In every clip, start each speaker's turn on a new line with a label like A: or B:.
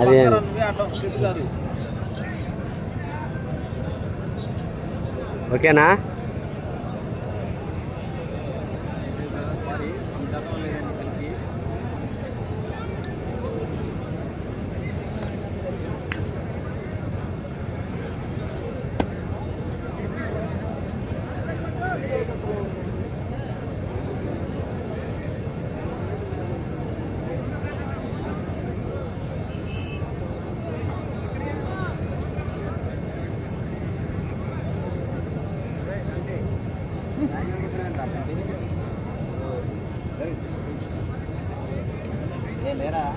A: అదే. ఓకేనా? acelera.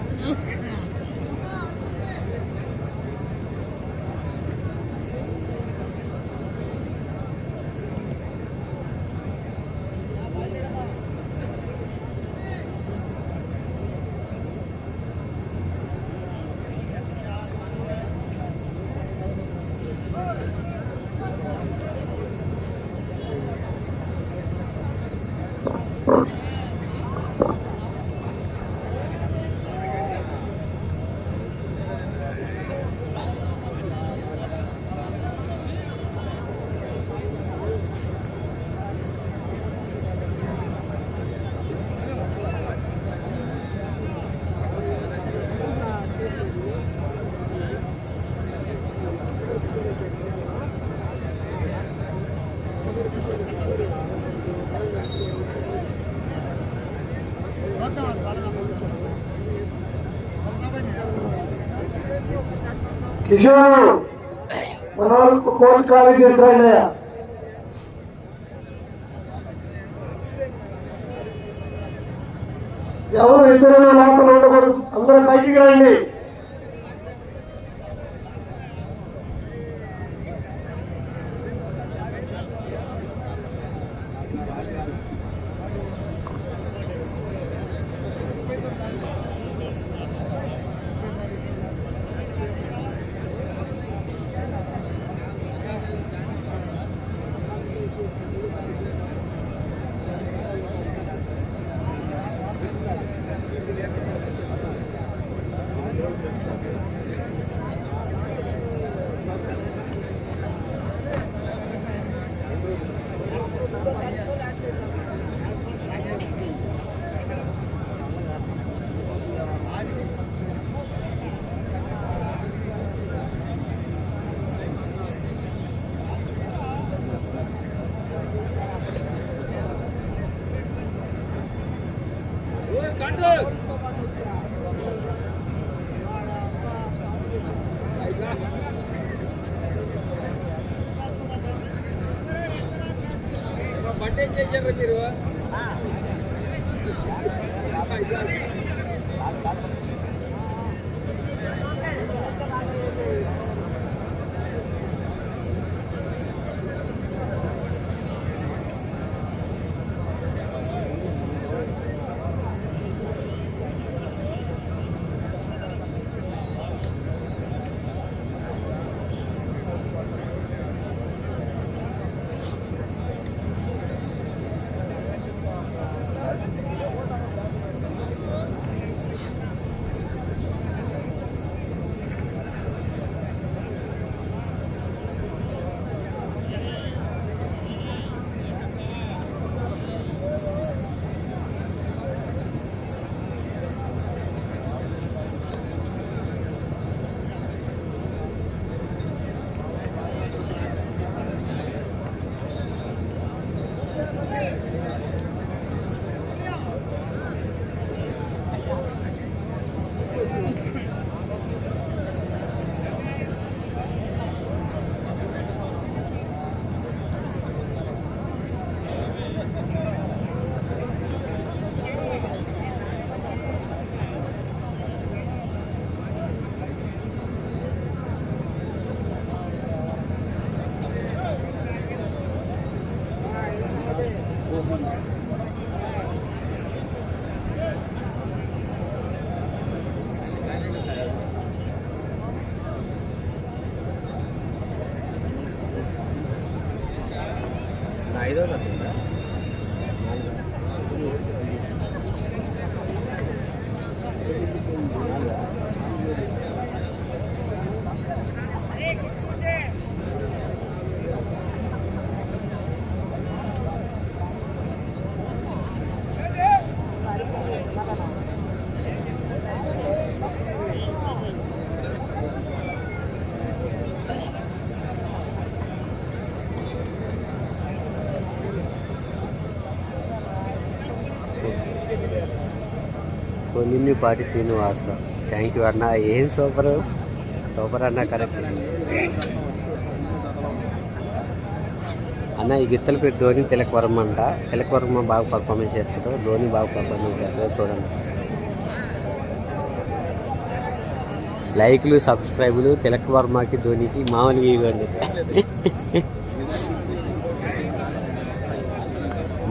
B: కిషోర్ మన వాళ్ళకు కోర్టు ఖాళీ చేస్తాడయ్యా ఎవరు ఇద్దరు లోపల ఉండకూడదు. అందరూ బయటికి రండి.
A: బండి ఏం చేశారు మీరు మిన్నిపాటి శ్రీనివాసరావు థ్యాంక్ యూ అన్న. ఏం సూపర్? సూపర్ అన్న కరెక్ట్ అన్న ఈ గిత్తల పేరు ధోని తిలక్ వర్మ అంట. తిలక్ వర్మ బాగా పర్ఫార్మెన్స్ చేస్తాడు. ధోని బాగా పర్ఫార్మెన్స్ చేస్తాడు. చూడండి. లైక్లు సబ్స్క్రైబులు తిలక్ వర్మకి ధోనికి మామూలుగా ఇవ్వండి.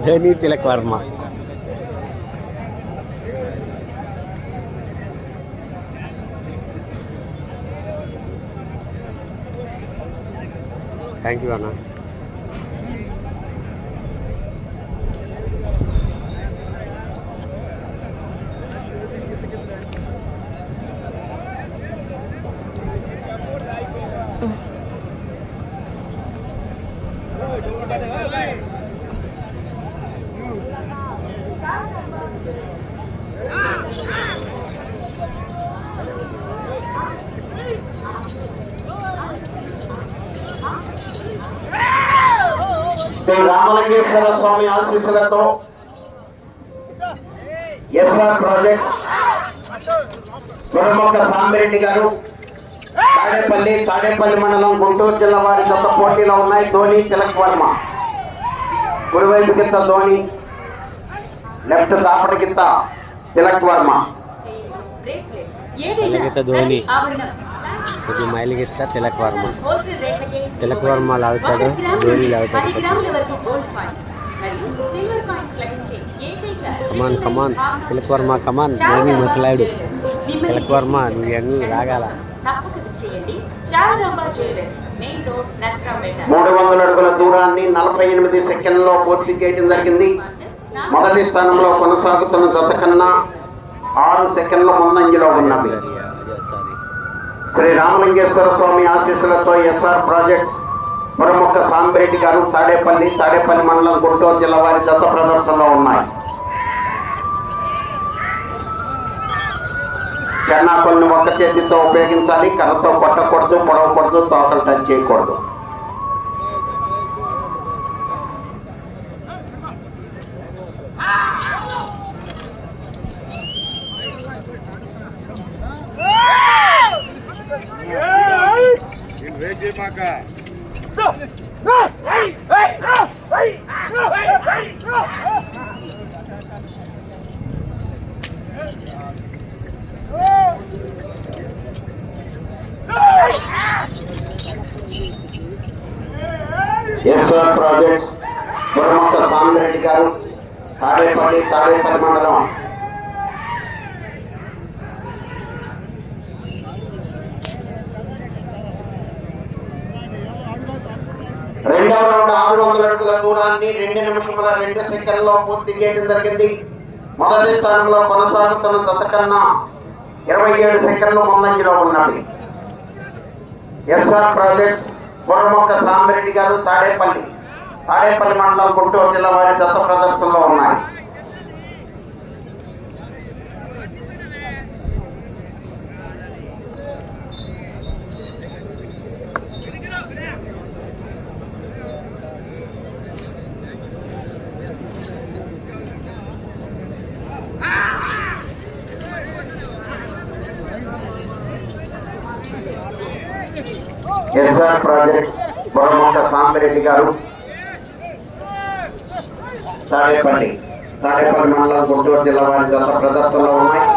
A: ధోని తిలక్ వర్మ థ్యాంక్ యూ అన్న
C: శ్రీ రామలింగేశ్వర స్వామి ఆశీస్సులతో ఎస్ఆర్ ప్రాజెక్ట్ గురమొక్క సాంబిరెడ్డి గారు తాడేపల్లి తాడేపల్లి మండలం గుంటూరు జిల్లా వారి జత పోటీలో ఉన్నాయి. ధోని తిలక్ వర్మ. కుడివైపు కింద ధోని లెఫ్ట్ దాపటి కింద తిలక్ వర్మ.
D: అలాగైతే కొద్ది
A: మైలు మైలుగిత్త తిలక్ వర్మ.
D: తిలక్
A: వర్మ లాగుతాడు Dhoni లాగుతాడు come on come on Tilak Varma come on Dhoni ముసలాడు. తిలక్ వర్మ నువ్వు ఎంగు లాగాల
C: మూడు వందల అడుగుల దూరాన్ని నలభై ఎనిమిది సెకండ్లో పూర్తి చేయడం జరిగింది. మొదటి స్థానంలో కొనసాగుతున్న జత కన్నా ఆరు సెకండ్ల ముందంజలో ఉన్నవి శ్రీ రామలింగేశ్వర స్వామి ఆశీస్సులతో ఎస్ఆర్ ప్రాజెక్ట్స్ ప్రముఖ సాంబిరెడ్డి గారు తాడేపల్లి తాడేపల్లి మండలం గుంటూరు జిల్లా వారి జత ప్రదర్శనలో ఉన్నాయి. చెన్నాపల్లిని ఒక్క చేతితో ఉపయోగించాలి కర్రతో కొట్టకూడదు పొడవకూడదు తోకలు టచ్ చేయకూడదు. ఎస్ఆర్ ప్రాజెక్ట్స్ ప్రముఖ సాంబిరెడ్డి గారు తాడేపల్లి తాడేపల్లి మండలం. మూడు వందల అడుగుల దూరాన్ని రెండు నిమిషముల రెండు సెకండ్లో పూర్తి చేయడం జరిగింది. మొదటి స్థానంలో కొనసాగుతున్న జత కన్నా ఇరవై ఏడు సెకండ్లు ముందంజలో ఉన్నవి. ఎస్ఆర్ ప్రాజెక్ట్స్ బుర్రమొక్క సాంబిరెడ్డి గారు తాడేపల్లి. తాడేపల్లి మండలం గుంటూరు జిల్లా వారి జత ప్రదర్శనలో ఉన్నాయి ఎస్ఆర్ ప్రాజెక్ట్స్ బుర్రమొక్క సాంబిరెడ్డి గారు. తాడేపల్లి తాడేపల్లి మండలం గుంటూరు జిల్లా వారి జత ప్రదర్శనలో ఉన్నాయి.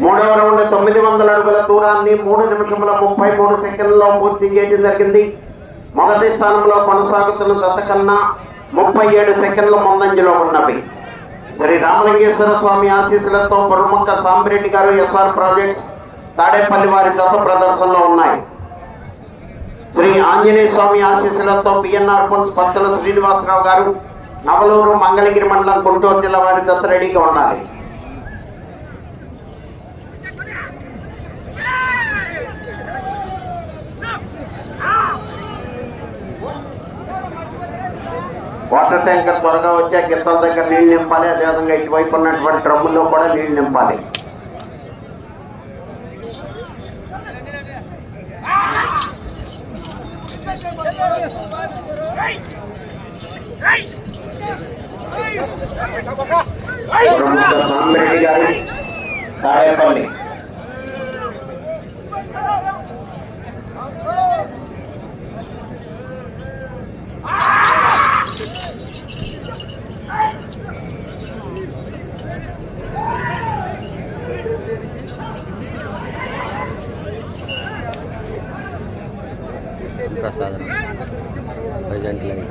C: మూడవ రౌండ్ తొమ్మిది వందల అడుగుల దూరాన్ని మూడు నిమిషముల ముప్పై మూడు సెకండ్లలో పూర్తి చేయడం జరిగింది. మొదటి స్థానంలో కొనసాగుతున్న దత్తకన్నా కన్నా ముప్పై ఏడు సెకండ్ల ముందంజలో ఉన్నవి. శ్రీ రామలింగేశ్వర స్వామి ఆశీస్సులతో ప్రముఖ సాంబిరెడ్డి గారు ఎస్ఆర్ ప్రాజెక్ట్స్ తాడేపల్లి వారి జత ప్రదర్శనలో ఉన్నాయి. శ్రీ ఆంజనేయ స్వామి ఆశీస్సులతో పిఎన్ఆర్ పుల్స్ పత్తుల శ్రీనివాసరావు గారు నవలూరు మంగళగిరి మండలం గుంటూరు జిల్లా వారి జత రెడీగా ఉండాలి. వాటర్ ట్యాంకర్ త్వరగా వచ్చే గిత్తల దగ్గర నీళ్ళు నింపాలి. అదేవిధంగా ఇటువైపు ఉన్నటువంటి డ్రమ్ముల్లో కూడా నీళ్ళు నింపాలి. సాంబరెడ్డి గారు తాడేపల్లి.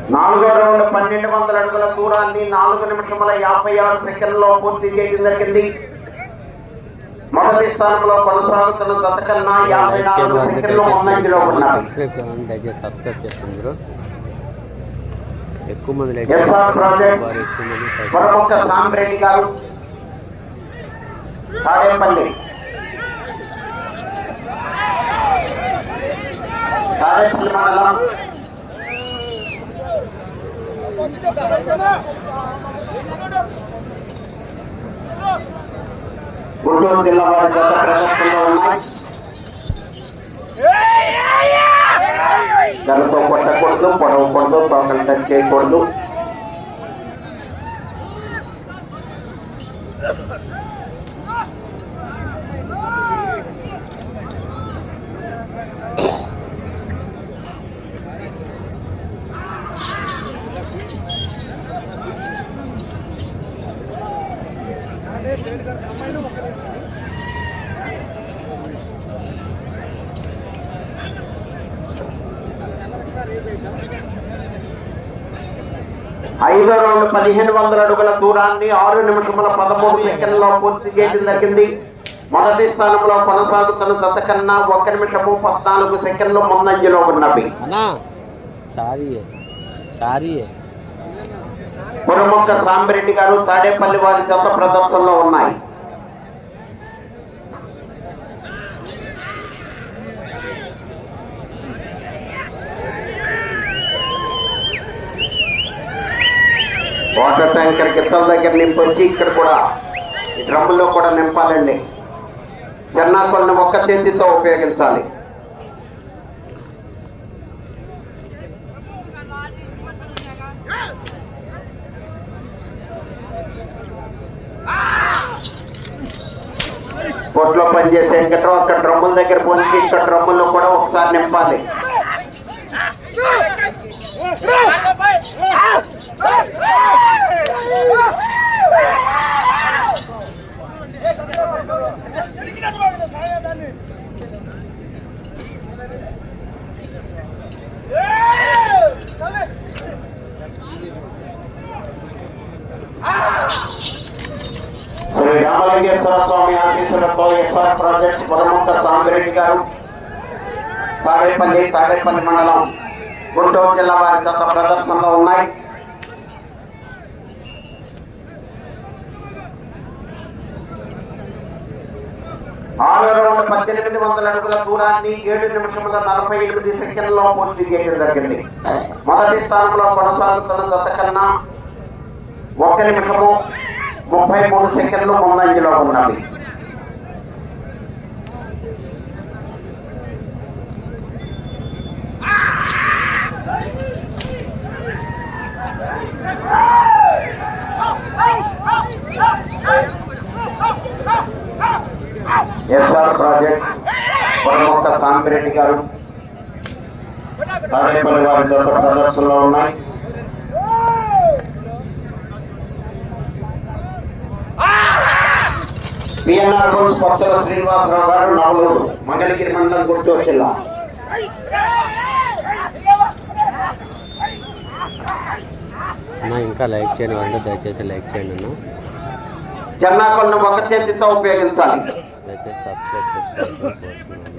C: నాలుగో రౌండ్ పన్నెండు వందల అడుగుల దూరాన్ని నాలుగు నిమిషముల యాభై ఆరు సెకండ్లో పూర్తి చేయడం జరిగింది. మొదటి స్థానంలో కొనసాగుతున్న జత కన్నా యాభై నాలుగు సెకండ్లు ముందంజలో ఉన్నారు.
A: ఎక్కువ మంది
C: ప్రముఖ సాంబరెడ్డి గారు తాడేపల్లి. తాడేపల్లి మండలం గుంటూరు జిల్లా వారి జత ప్రదర్శనలో ఉన్నాయి గలతో కొట్టకూడదు పొడవకూడదు తోకలు టచ్ చేయకూడదు ఐదో రౌండ్ పదిహేను వందల అడుగుల దూరాన్ని ఆరు నిమిషముల పదమూడు సెకండ్లో పూర్తి చేయడం జరిగింది. మొదటి స్థానంలో కొనసాగుతున్న జత కన్నా ఒక నిమిషము పద్నాలుగు సెకండ్లు ముందంజలో ఉన్నవి. పురముక్క సాంబరెడ్డి గారు తాడేపల్లి వారి జత ప్రదర్శనలో ఉన్నాయి. వాటర్ ట్యాంకర్ గిత్తల దగ్గర నింపొచ్చి ఇక్కడ కూడా ఈ డ్రమ్ముల్లో కూడా నింపాలండి చెన్నాకొల్ని ఒక్క చేతితో ఉపయోగించాలి కొట్లో పనిచేసే వెంకట్రావు అక్కడ డ్రమ్ముల దగ్గర పోంచి ఇక్కడ డ్రమ్ముల్లో కూడా ఒకసారి నింపాలి రామలింగేశ్వర స్వామి ఆశీస్సులతో ఎస్ఆర్ ప్రాజెక్ట్స్ ప్రముఖ సాంబరెడ్డి గారు తాడేపల్లి తాడేపల్లి మండలం గుంటూరు జిల్లా వారి జత ప్రదర్శనలో ఉన్నాయి. ఆరు రౌండ్ పద్దెనిమిది వందల అడుగుల దూరాన్ని ఏడు నిమిషముల నలభై ఎనిమిది సెకండ్లో పూర్తి చేయడం జరిగింది. మొదటి స్థానంలో కొనసాగుతున్న జత కన్నా ఒక్క నిమిషము ముప్పై మూడు సెకండ్లు ముందంజలో ఉన్నవి ఎస్ఆర్ ప్రాజెక్ట్ పొరమొక్క సాంబిరెడ్డి గారు తాడేపల్లి వారి జత ప్రదర్శనలో ఉన్నాయి. పిఎన్ఆర్ రోడ్స్ పక్కల శ్రీనివాసరావు గారు నవలూరు మంగళగిరి మండలం గుంటూరు జిల్లా.
A: అన్న ఇంకా లైక్ చేయండి అంటే దయచేసి లైక్ చేయండి అన్న.
C: చెన్నాకొల్ని ఒక చేతితో ఉపయోగించాలి.
A: దయచేసి సబ్స్క్రైబ్ చేసుకోవాల్సింది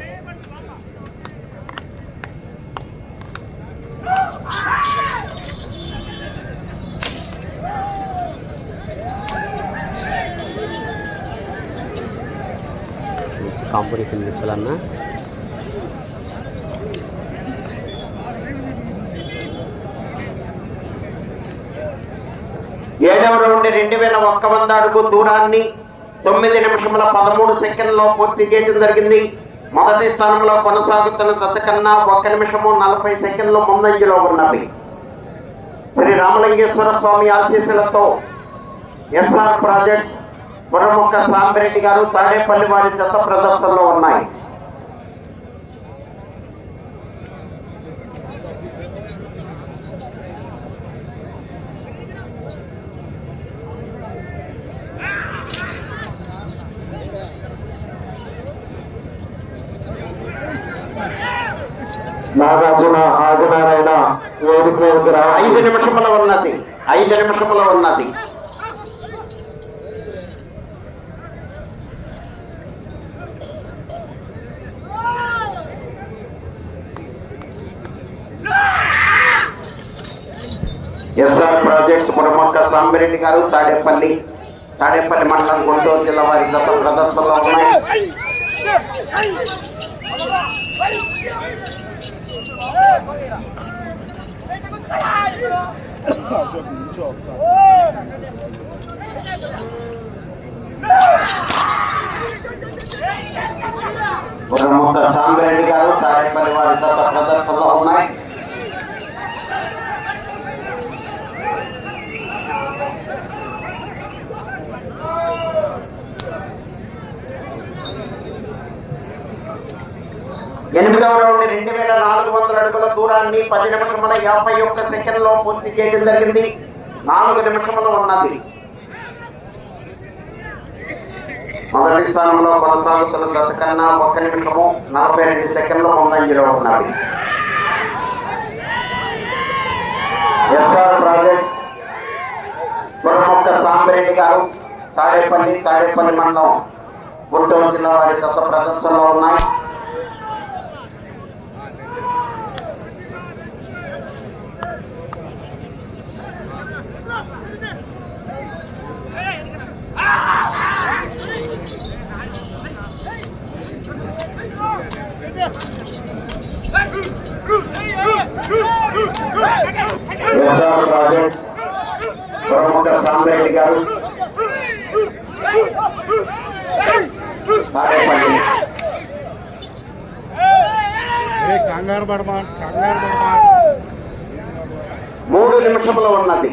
A: కాంపిటీషన్ చెప్పాలన్నా.
C: ఏడవ నుండి రెండు వేల ఒక్క వంద దూరాన్ని తొమ్మిది నిమిషముల పదమూడు సెకండ్లో పూర్తి చేయడం జరిగింది. మొదటి స్థానంలో కొనసాగుతున్న జత కన్నా ఒక్క నిమిషము నలభై సెకండ్లు ముందంజలో ఉన్నవి. శ్రీ రామలింగేశ్వర స్వామి ఆశీస్సులతో ఎస్ఆర్ ప్రాజెక్ట్స్ పురముఖ సాంబిరెడ్డి గారు తాడేపల్లి వారి జత ప్రదర్శనలో ఉన్నాయి.
B: నాగార్జున ఆదినారాయణ వేదిక మీదకి
C: ఐదు నిమిషముల ఉన్నది ఐదు నిమిషముల ఉన్నది ఎస్ఆర్ ప్రాజెక్ట్స్ మురమొక్క సాంబిరెడ్డి గారు తాడేపల్లి తాడేపల్లి మండలం గుంటూరు జిల్లా వారి జత ప్రదర్శనలో ఉన్నాయి మురమొక్క సాంబిరెడ్డి గారు తాడేపల్లి వారి జత ప్రదర్శనలో ఉన్నాయి ఎనిమిదవ రౌండ్ రెండు వేల నాలుగు వందల అడుగుల దూరాన్ని పది నిమిషముల యాభై ఒక్క సెకండ్లో పూర్తి చేయడం జరిగింది. నాలుగు నిమిషములు ఉన్నది. మొదటి స్థానంలో కొనసాగుతున్న గత కన్నా ఒక్క నిమిషము నలభై రెండు సెకండ్లు ముందంజలో ఉన్నవి ఎస్ఆర్ ప్రాజెక్ట్స్ గురమొక్క సాంబిరెడ్డి గారు తాడేపల్లి తాడేపల్లి మండలం గుంటూరు జిల్లా వారి గత ప్రదర్శనలో ఉన్నాయి. ప్రాజెక్ట్స్ ప్రముఖ సాంబరెడ్డి గారు తాడేపల్లి
B: కంగారు పడమా కంగారు పడమా.
C: మూడు నిమిషంలో ఉన్నది.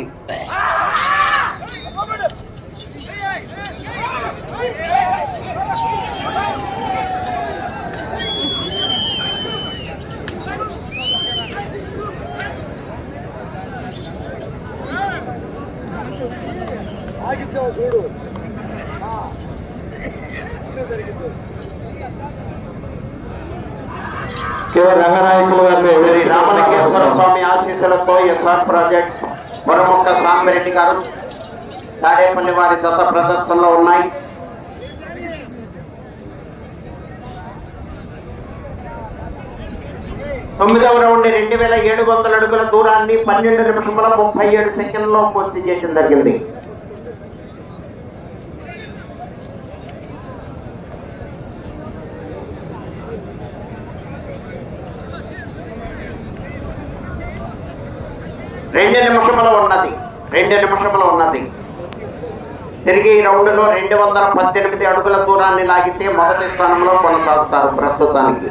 B: చూడు. రంగనాయకులు గారు
C: శ్రీ రామలింగేశ్వర స్వామి ఆశీస్సులతో ఎస్ఆర్ ప్రాజెక్ట్స్ ప్రముఖ సాంబరెడ్డి గారు తాడేపల్లి వారి జత ప్రదర్శనలో ఉన్నాయి. తొమ్మిదవ రౌండ్ రెండు వేల ఏడు వందల అడుగుల దూరాన్ని పన్నెండు నిమిషముల ముప్పై ఏడు సెకండ్లో పూర్తి చేయడం జరిగింది. రెండు నిమిషములు ఉన్నది. రెండు నిమిషములు ఉన్నది. తిరిగి ఈ రౌండ్లో రెండు వందల పద్దెనిమిది అడుగుల దూరాన్ని లాగితే మొదటి స్థానంలో కొనసాగుతారు ప్రస్తుతానికి.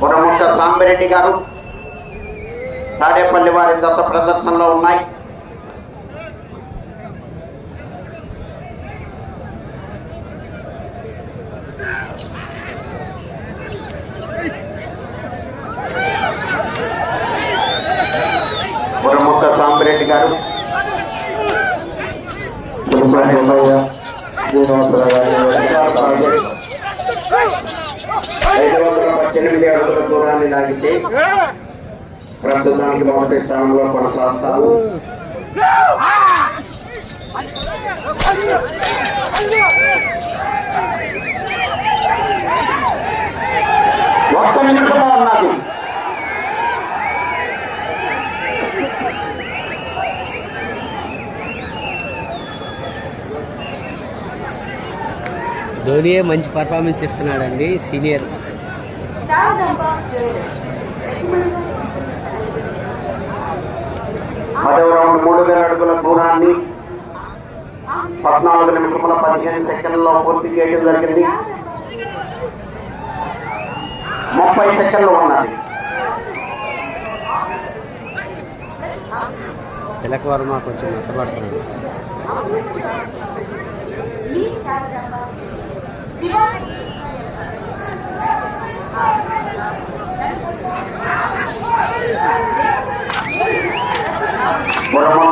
C: పురముఖ సాంబిరెడ్డి గారు తాడేపల్లి వారి జత ప్రదర్శనలో ఉన్నాయి పురముఖ సాంబిరెడ్డి గారు
B: సుబ్రహ్మణ్య శ్రీనివాసరావు గారిని
C: ఎస్ఆర్ ప్రాజెక్ట్ ఐదు వందల పద్దెనిమిది అడుగుల దూరాన్ని లాగితే ప్రస్తుతానికి మొదటి స్థానంలో కొనసాగుతారు ఒక్క నిమిషంలో ఉన్నది
A: ధోనియే మంచి పర్ఫార్మెన్స్ ఇస్తున్నాడండి సీనియర్
C: పదవ రౌండ్ మూడు వేల అడుగుల దూరాన్ని పద్నాలుగు నిమిషముల పదిహేను సెకండ్లలో పూర్తి చేయడం జరిగింది. ముప్పై సెకండ్లు ఉన్నది.
A: తిలక్ వర్మ కొంచెం మెత్తపడుతున్నాడు
D: ఈ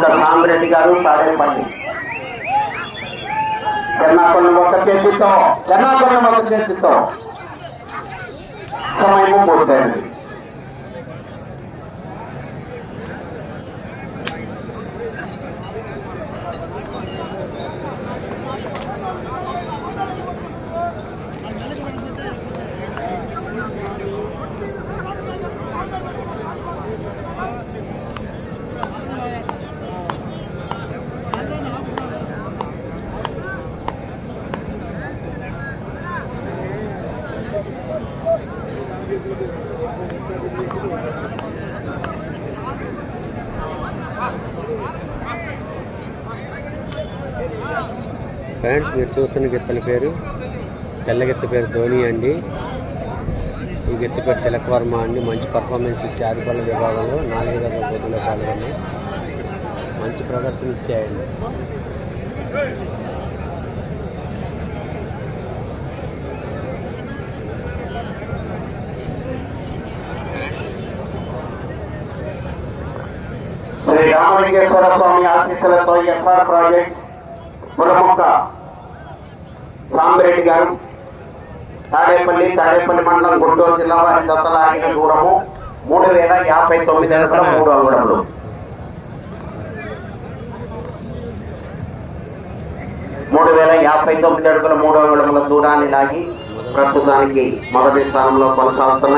D: శారదాంబ
C: గారు తాడేపల్లి. చెన్నాకొల్లు ఒక చేతితో చెన్నాకొల్లు ఒక చేతితో. సమయము పూర్తయింది.
A: మీరు చూస్తున్న గిత్తల పేరు. తెల్లగిత్త పేరు ధోని అండి. ఈ గిత్త పేరు తిలక్ అండి. మంచి పర్ఫార్మెన్స్ ఇచ్చి ఆదిపల్ల విభాగంలో నాలుగు వేల పోటీలో పాల్గొని మంచి ప్రదర్శన ఇచ్చాయండి
C: శ్రీ రామలింగేశ్వర స్వామి ఆశీస్సులతో ఎస్ఆర్ ప్రాజెక్ట్స్ ప్రముఖ సాంబరెడ్డి గారు తాడేపల్లి తాడేపల్లి మండలం గుంటూరు జిల్లా వారి జతలాగిన దూరము మూడు వేల యాభై తొమ్మిది అడుగుల మూడు అంగుళములు. మూడు వేల యాభై తొమ్మిది అడుగుల మూడు అంగుళముల దూరాన్ని లాగి ప్రస్తుతానికి మొదటి స్థానంలో కొనసాగుతున్నాయి.